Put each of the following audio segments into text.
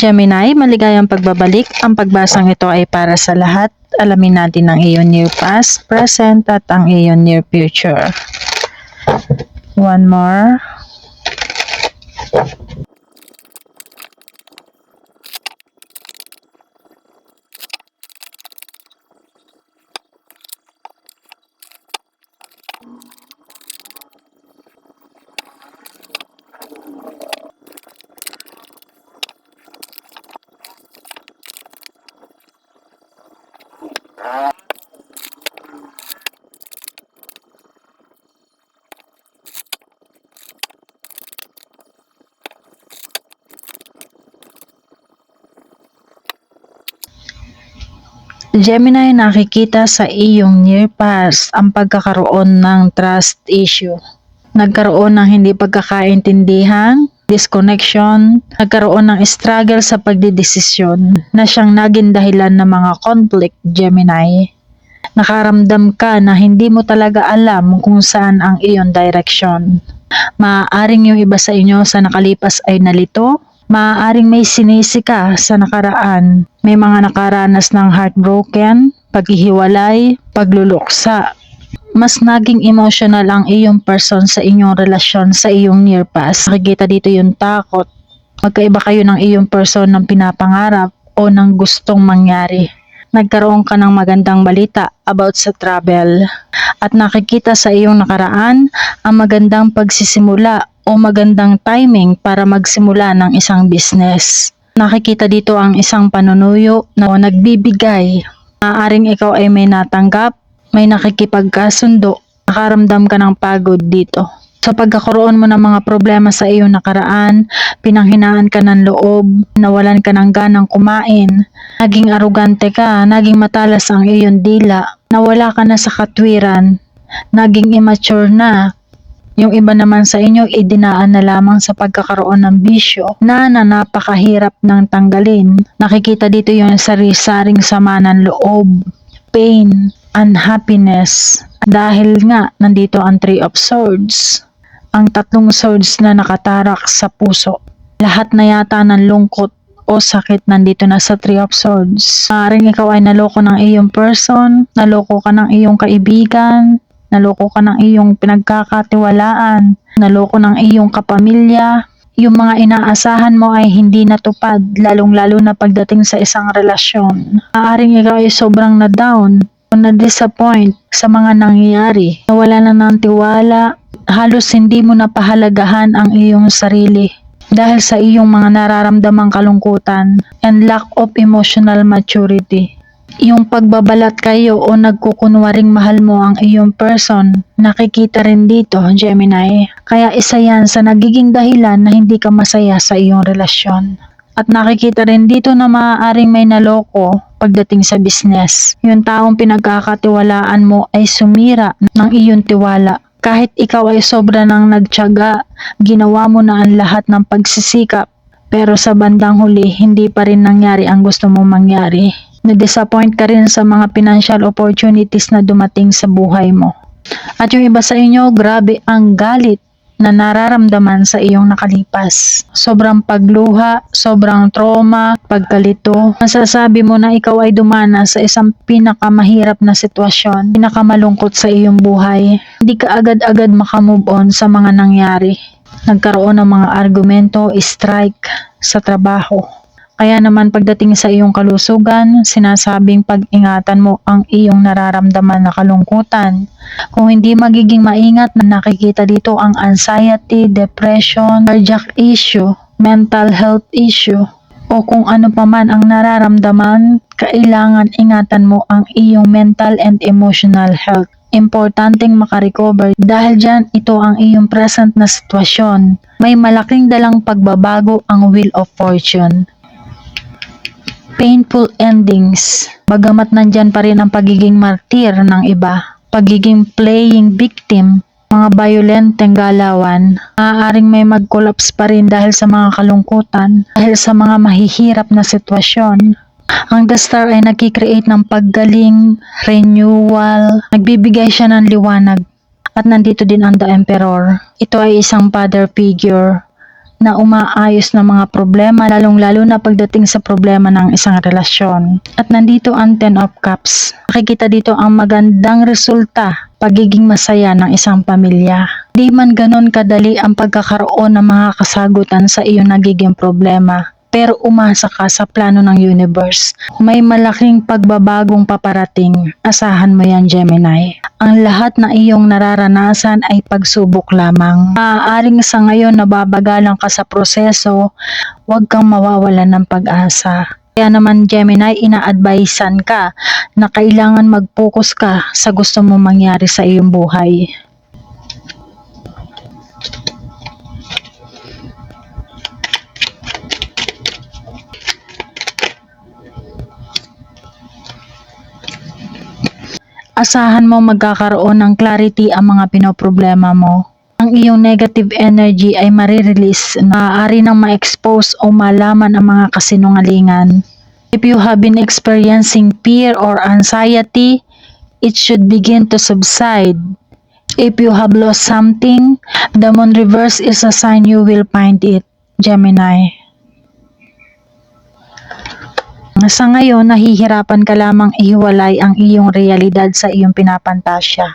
Gemini, maligayang pagbabalik. Ang pagbasang ito ay para sa lahat. Alamin natin ang iyong near past, present, at ang iyong near future. One more. Gemini, nakikita sa iyong near past ang pagkakaroon ng trust issue. Nagkaroon ng hindi pagkakaintindihan, disconnection, nagkaroon ng struggle sa pagdidesisyon na siyang naging dahilan ng mga conflict, Gemini. Nakaramdam ka na hindi mo talaga alam kung saan ang iyong direction. Maaaring yung iba sa inyo sa nakalipas ay nalito, maaaring may sinisi ka sa nakaraan, may mga nakaranas ng heartbroken, paghihiwalay, pagluluksa. Mas naging emotional ang iyong person sa inyong relasyon sa iyong near past. Nakikita dito yung takot. Magkaiba kayo ng iyong person ng pinapangarap o ng gustong mangyari. Nagkaroon ka ng magandang balita about sa travel at nakikita sa iyong nakaraan ang magandang pagsisimula o magandang timing para magsimula ng isang business. Nakikita dito ang isang panunuyo na nagbibigay. Maaaring ikaw ay may natanggap, may nakikipagkasundo, nakaramdam ka ng pagod dito. Sa pagkakaroon mo ng mga problema sa iyong nakaraan, pinanghinaan ka ng loob, nawalan ka ng ganang kumain, naging arugante ka, naging matalas ang iyong dila, nawala ka na sa katwiran, naging immature na, yung iba naman sa inyo idinaan na lamang sa pagkakaroon ng bisyo na na napakahirap ng tanggalin. Nakikita dito yung sari-saring sama ng loob, pain, unhappiness. Dahil nga nandito ang Three of Swords. Ang tatlong swords na nakatarak sa puso. Lahat na yata ng lungkot o sakit nandito na sa Three of Swords. Maaaring ikaw ay naloko ng iyong person, naloko ka ng iyong kaibigan, naloko ka ng iyong pinagkakatiwalaan, naloko ng iyong kapamilya, yung mga inaasahan mo ay hindi natupad, lalong-lalo na pagdating sa isang relasyon. Maaaring ikaw ay sobrang na-down na-disappoint sa mga nangyayari. Nawala na ng tiwala, halos hindi mo napahalagahan ang iyong sarili dahil sa iyong mga nararamdamang kalungkutan and lack of emotional maturity. Yung pagbabalat kayo o nagkukunwaring mahal mo ang iyong person, nakikita rin dito, Gemini. Kaya isa yan sa nagiging dahilan na hindi ka masaya sa iyong relasyon. At nakikita rin dito na maaaring may naloko pagdating sa business. Yung taong pinagkakatiwalaan mo ay sumira ng iyong tiwala. Kahit ikaw ay sobra nang nagtyaga, ginawa mo na ang lahat ng pagsisikap, pero sa bandang huli, hindi pa rin nangyari ang gusto mong mangyari. Na-disappoint ka rin sa mga financial opportunities na dumating sa buhay mo. At yung iba sa inyo, grabe ang galit na nararamdaman sa iyong nakalipas. Sobrang pagluha, sobrang trauma, pagkalito. Masasabi mo na ikaw ay dumana sa isang pinakamahirap na sitwasyon, pinakamalungkot sa iyong buhay. Hindi ka agad-agad makamove on sa mga nangyari. Nagkaroon ng mga argumento, strike sa trabaho. Kaya naman pagdating sa iyong kalusugan, sinasabing pag-ingatan mo ang iyong nararamdaman na kalungkutan. Kung hindi magiging maingat na nakikita dito ang anxiety, depression, cardiac issue, mental health issue, o kung ano pa man ang nararamdaman, kailangan ingatan mo ang iyong mental and emotional health. Importanteng makarecover dahil dyan ito ang iyong present na sitwasyon. May malaking dalang pagbabago ang Wheel of Fortune painful endings. Bagamat nandyan pa rin ang pagiging martir ng iba, pagiging playing victim, mga violenteng galawan, maaaring may mag-collapse pa rin dahil sa mga kalungkutan, dahil sa mga mahihirap na sitwasyon. Ang The Star ay nagkikreate ng paggaling, renewal, nagbibigay siya ng liwanag. At nandito din ang The Emperor. Ito ay isang father figure na umaayos ng mga problema lalong-lalo na pagdating sa problema ng isang relasyon. At nandito ang Ten of Cups. Makikita dito ang magandang resulta pagiging masaya ng isang pamilya. Di man ganon kadali ang pagkakaroon ng mga kasagutan sa iyong nagiging problema. Pero umasa ka sa plano ng universe. May malaking pagbabagong paparating. Asahan mo yan, Gemini. Ang lahat na iyong nararanasan ay pagsubok lamang. Maaaring sa ngayon nababagalan ka sa proseso, huwag kang mawawalan ng pag-asa. Kaya naman Gemini, ina-advisean ka na kailangan mag-focus ka sa gusto mong mangyari sa iyong buhay. Asahan mo magkakaroon ng clarity ang mga pinoproblema mo. Ang iyong negative energy ay marirelease na maaari nang ma-expose o malaman ang mga kasinungalingan. If you have been experiencing fear or anxiety, it should begin to subside. If you have lost something, the moon reverse is a sign you will find it. Gemini. Sa ngayon, nahihirapan ka lamang ihiwalay ang iyong realidad sa iyong pinapantasya.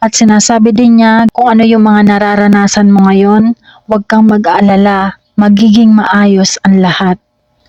At sinasabi din niya kung ano yung mga nararanasan mo ngayon, huwag kang mag-aalala, magiging maayos ang lahat.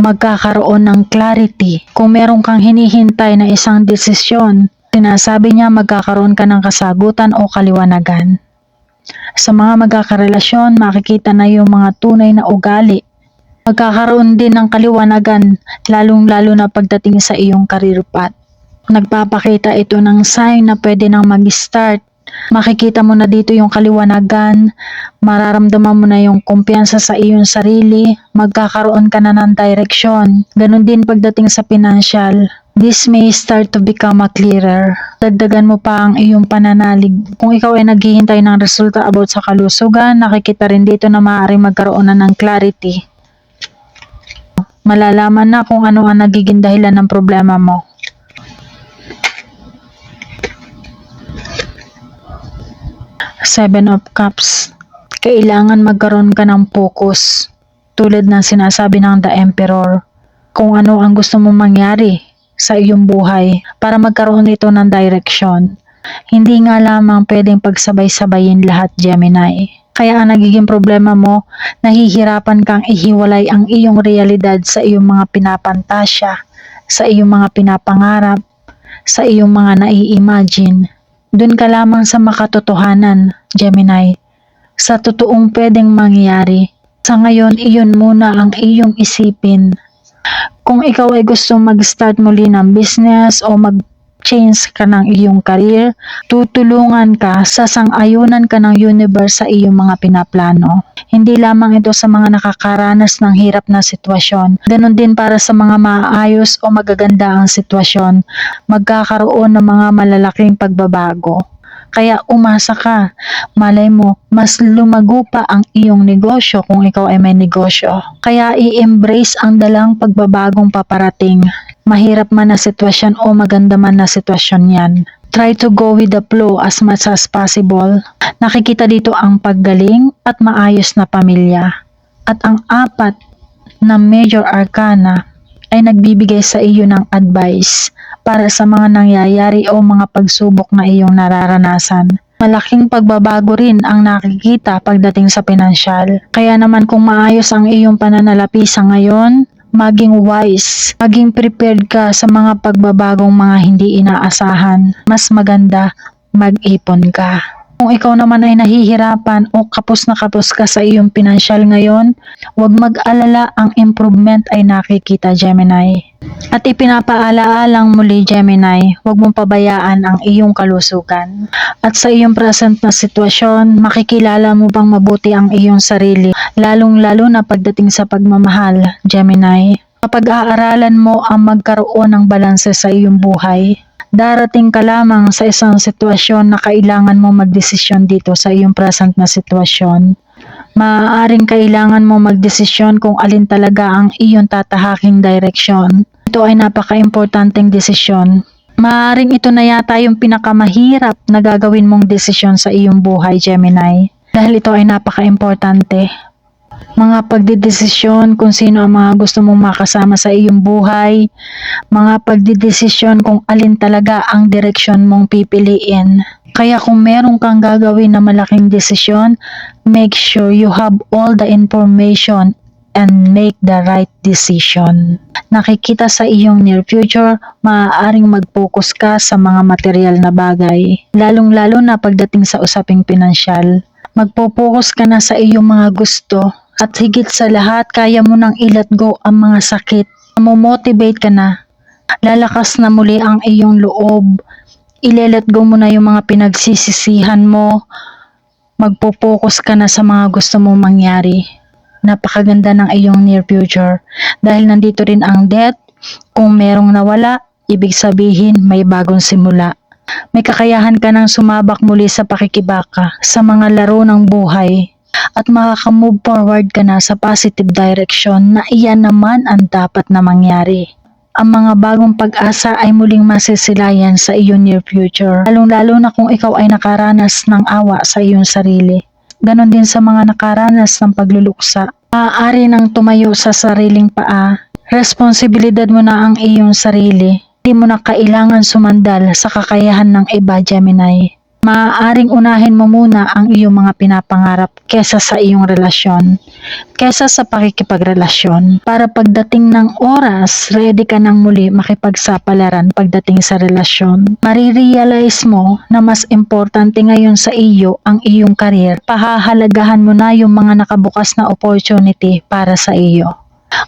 Magkakaroon ng clarity. Kung meron kang hinihintay na isang desisyon, sinasabi niya magkakaroon ka ng kasagutan o kaliwanagan. Sa mga magkakarelasyon, makikita na yung mga tunay na ugali Magkakaroon din ng kaliwanagan, lalong-lalo na pagdating sa iyong career path. Nagpapakita ito ng sign na pwede nang mag-start. Makikita mo na dito yung kaliwanagan, mararamdaman mo na yung kumpiyansa sa iyong sarili, magkakaroon ka na ng direction. Ganon din pagdating sa financial. This may start to become a clearer. Dagdagan mo pa ang iyong pananalig. Kung ikaw ay naghihintay ng resulta about sa kalusugan, nakikita rin dito na maaaring magkaroon na ng clarity malalaman na kung ano ang nagiging dahilan ng problema mo. Seven of Cups. Kailangan magkaroon ka ng focus. Tulad ng sinasabi ng The Emperor. Kung ano ang gusto mong mangyari sa iyong buhay para magkaroon ito ng direction. Hindi nga lamang pwedeng pagsabay-sabayin lahat, Gemini. Kaya ang nagiging problema mo, nahihirapan kang ihiwalay ang iyong realidad sa iyong mga pinapantasya, sa iyong mga pinapangarap, sa iyong mga nai-imagine. Doon ka lamang sa makatotohanan, Gemini. Sa totoong pwedeng mangyari. Sa ngayon, iyon muna ang iyong isipin. Kung ikaw ay gusto mag-start muli ng business o mag change ka ng iyong career, tutulungan ka sa sang-ayunan ka ng universe sa iyong mga pinaplano. Hindi lamang ito sa mga nakakaranas ng hirap na sitwasyon. Ganon din para sa mga maayos o magaganda ang sitwasyon, magkakaroon ng mga malalaking pagbabago. Kaya umasa ka. Malay mo, mas lumago pa ang iyong negosyo kung ikaw ay may negosyo. Kaya i-embrace ang dalang pagbabagong paparating mahirap man na sitwasyon o maganda man na sitwasyon yan. Try to go with the flow as much as possible. Nakikita dito ang paggaling at maayos na pamilya. At ang apat na major arcana ay nagbibigay sa iyo ng advice para sa mga nangyayari o mga pagsubok na iyong nararanasan. Malaking pagbabago rin ang nakikita pagdating sa pinansyal. Kaya naman kung maayos ang iyong pananalapi sa ngayon, maging wise, maging prepared ka sa mga pagbabagong mga hindi inaasahan. Mas maganda, mag-ipon ka. Kung ikaw naman ay nahihirapan o kapos na kapos ka sa iyong pinansyal ngayon, huwag mag-alala ang improvement ay nakikita Gemini. At ipinapaalaalang muli Gemini, huwag mong pabayaan ang iyong kalusugan. At sa iyong present na sitwasyon, makikilala mo bang mabuti ang iyong sarili, lalong-lalo na pagdating sa pagmamahal, Gemini. Kapag aaralan mo ang magkaroon ng balanse sa iyong buhay, darating ka lamang sa isang sitwasyon na kailangan mo magdesisyon dito sa iyong present na sitwasyon. Maaaring kailangan mo magdesisyon kung alin talaga ang iyong tatahaking direksyon. Ito ay napaka-importanteng desisyon. Maaaring ito na yata yung pinakamahirap na gagawin mong desisyon sa iyong buhay, Gemini. Dahil ito ay napaka-importante. Mga pagdidesisyon kung sino ang mga gusto mong makasama sa iyong buhay, mga pagdidesisyon kung alin talaga ang direksyon mong pipiliin. Kaya kung meron kang gagawin na malaking desisyon, make sure you have all the information and make the right decision. Nakikita sa iyong near future, maaaring mag-focus ka sa mga material na bagay, lalong-lalo na pagdating sa usaping pinansyal. Magpo-focus ka na sa iyong mga gusto at higit sa lahat, kaya mo nang i-let go ang mga sakit. Mo-motivate ka na. Lalakas na muli ang iyong loob. Ile-let go mo na yung mga pinagsisisihan mo. Magpo-focus ka na sa mga gusto mong mangyari napakaganda ng iyong near future. Dahil nandito rin ang death, kung merong nawala, ibig sabihin may bagong simula. May kakayahan ka ng sumabak muli sa pakikibaka sa mga laro ng buhay at makaka-move forward ka na sa positive direction na iyan naman ang dapat na mangyari. Ang mga bagong pag-asa ay muling masisilayan sa iyong near future, lalong-lalo na kung ikaw ay nakaranas ng awa sa iyong sarili. Ganon din sa mga nakaranas ng pagluluksa. Maaari nang tumayo sa sariling paa. Responsibilidad mo na ang iyong sarili. Hindi mo na kailangan sumandal sa kakayahan ng iba, Gemini. Maaaring unahin mo muna ang iyong mga pinapangarap kesa sa iyong relasyon, kesa sa pakikipagrelasyon. Para pagdating ng oras, ready ka nang muli makipagsapalaran pagdating sa relasyon. Marirealize mo na mas importante ngayon sa iyo ang iyong career. Pahahalagahan mo na yung mga nakabukas na opportunity para sa iyo.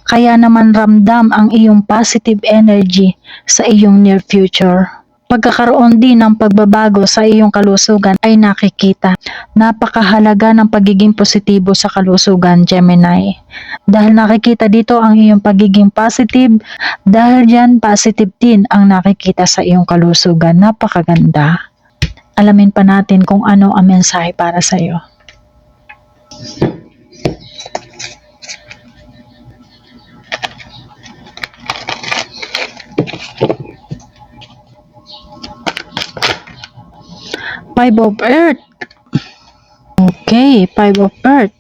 Kaya naman ramdam ang iyong positive energy sa iyong near future pagkakaroon din ng pagbabago sa iyong kalusugan ay nakikita. Napakahalaga ng pagiging positibo sa kalusugan, Gemini. Dahil nakikita dito ang iyong pagiging positive, dahil dyan positive din ang nakikita sa iyong kalusugan. Napakaganda. Alamin pa natin kung ano ang mensahe para sa iyo. Five of Earth. Okay, Five of Earth.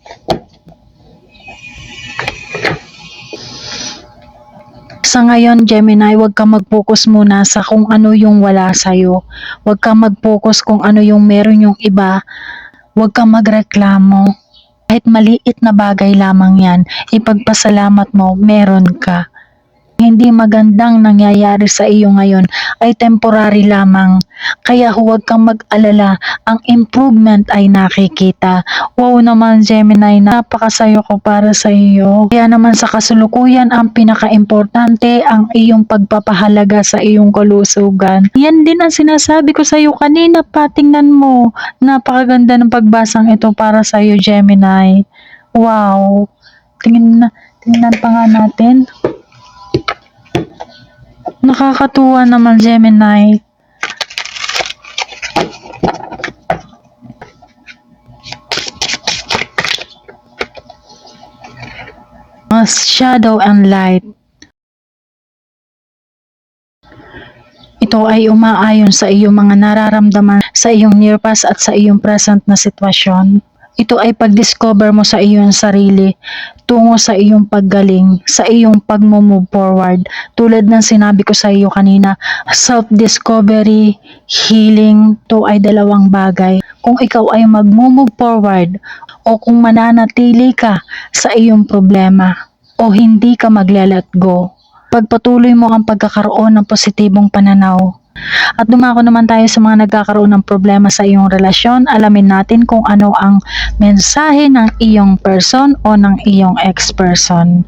Sa ngayon, Gemini, huwag ka mag-focus muna sa kung ano yung wala sa'yo. Huwag ka mag-focus kung ano yung meron yung iba. Huwag ka magreklamo. Kahit maliit na bagay lamang yan, ipagpasalamat mo, meron ka hindi magandang nangyayari sa iyo ngayon ay temporary lamang. Kaya huwag kang mag-alala, ang improvement ay nakikita. Wow naman Gemini, napakasayo ko para sa iyo. Kaya naman sa kasulukuyan, ang pinaka-importante ang iyong pagpapahalaga sa iyong kalusugan. Yan din ang sinasabi ko sa iyo kanina pa, tingnan mo. Napakaganda ng pagbasang ito para sa iyo Gemini. Wow. Tingnan na, tingnan pa nga natin. Nakakatuwa naman Gemini. Shadow and light. Ito ay umaayon sa iyong mga nararamdaman sa iyong near past at sa iyong present na sitwasyon. Ito ay pag-discover mo sa iyong sarili tungo sa iyong paggaling, sa iyong pag-move forward. Tulad ng sinabi ko sa iyo kanina, self-discovery, healing, to ay dalawang bagay. Kung ikaw ay mag-move forward o kung mananatili ka sa iyong problema o hindi ka magle-let go, pagpatuloy mo ang pagkakaroon ng positibong pananaw at dumako naman tayo sa mga nagkakaroon ng problema sa iyong relasyon. Alamin natin kung ano ang mensahe ng iyong person o ng iyong ex-person.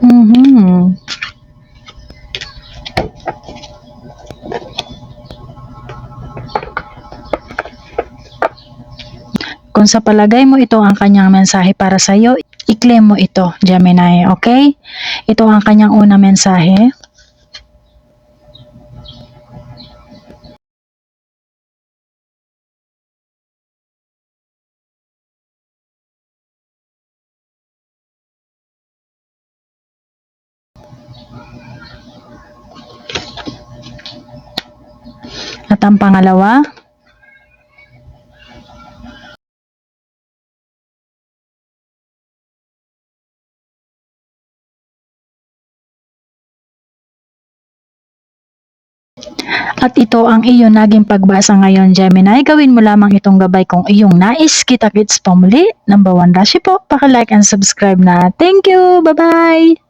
Mhm. Kung sa palagay mo ito ang kanyang mensahe para sa iyo, i-claim mo ito, Gemini, okay? Ito ang kanyang unang mensahe. At At ang pangalawa, At ito ang iyong naging pagbasa ngayon, Gemini. Gawin mo lamang itong gabay kung iyong nais. Kita-kits pa muli. Number one, Rashi po. Paki-like and subscribe na. Thank you. Bye-bye.